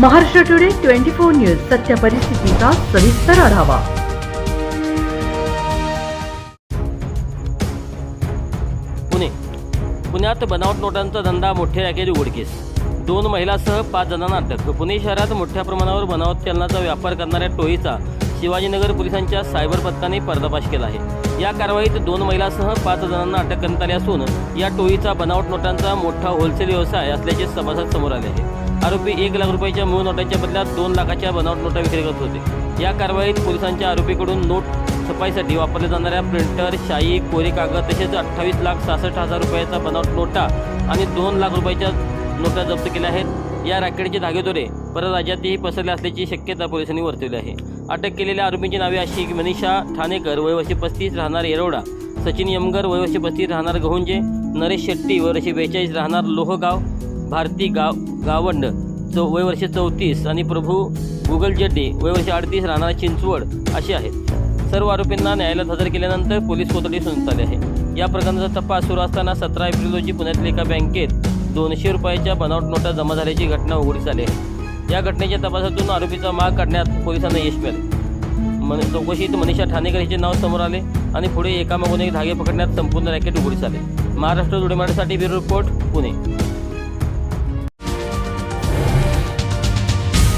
Maharashtra today twenty four news सत्य परिस्थितीचा सविस्तर आढावा. पुणे. पुण्यात बनावट नोटांचा धंदा मोठ्या रॅकेज उघडकीस. दोन महिलासह पाच जणांना अटक. पुणे शहरात मोठ्या प्रमाणावर बनावट चलनाचा व्यापार करणाऱ्या टोळीचा शिवाजीनगर पोलिसांच्या सायबर पथकाने पर्दाफाश केला आहे. या कारवाईत दोन महिलासह पाच जणांना अटक करण्यात आली असून या टोळीचा बनावट नोटांचा मोठा होलसेल व्यवसाय असल्याचे सभासद समोर आले आहे. आरोपी एक लाख रुपयाच्या मूळ नोटांच्या बदल्यात दोन लाखाच्या बनावट नोटा विक्री करत होते. या कारवाईत पोलिसांच्या आरोपीकडून नोट छपाईसाठी वापरल्या जाणाऱ्या प्रिंटर शाई कोरे कागद तसेच अठ्ठावीस लाख सहासष्ट हजार रुपयाचा बनावट नोटा आणि दोन लाख रुपयाच्या नोटा जप्त केल्या आहेत. या रॅकेटचे धागेदोरे परराज्यातही पसरले असल्याची शक्यता पोलिसांनी वर्तवली आहे. अटक केलेल्या आरोपींची नावे अशी की मनीषा ठाणेकर वयवर्षी पस्तीस राहणार येरवडा सचिन यमगर वयवर्षी पस्तीस राहणार गहुंजे नरेश शेट्टी वयवर्षी बेचाळीस राहणार लोहगाव भारती गाव गावंड चौ वयवर्षी चौतीस आणि प्रभू गुगल वय वर्ष अडतीस राहणार चिंचवड असे आहेत. सर्व आरोपींना न्यायालयात हजर केल्यानंतर पोलीस कोठडी सुरू आली आहे. या प्रकरणाचा तपास सुरू असताना सतरा एप्रिल रोजी पुण्यातील एका बँकेत दोनशे रुपयाच्या बनावट नोटा जमा झाल्याची घटना उघडीस आली आहे. या घटनेच्या तपासातून आरोपीचा माग काढण्यात पोलिसांना यश मिळाले. मन चौकशीत मनीषा ठाणेकर हिचे नाव समोर आले आणि पुढे एकामागून एक धागे पकडण्यात संपूर्ण रॅकेट उघडीस आले. महाराष्ट्र जुडेमाडीसाठी ब्युरो रिपोर्ट पुणे.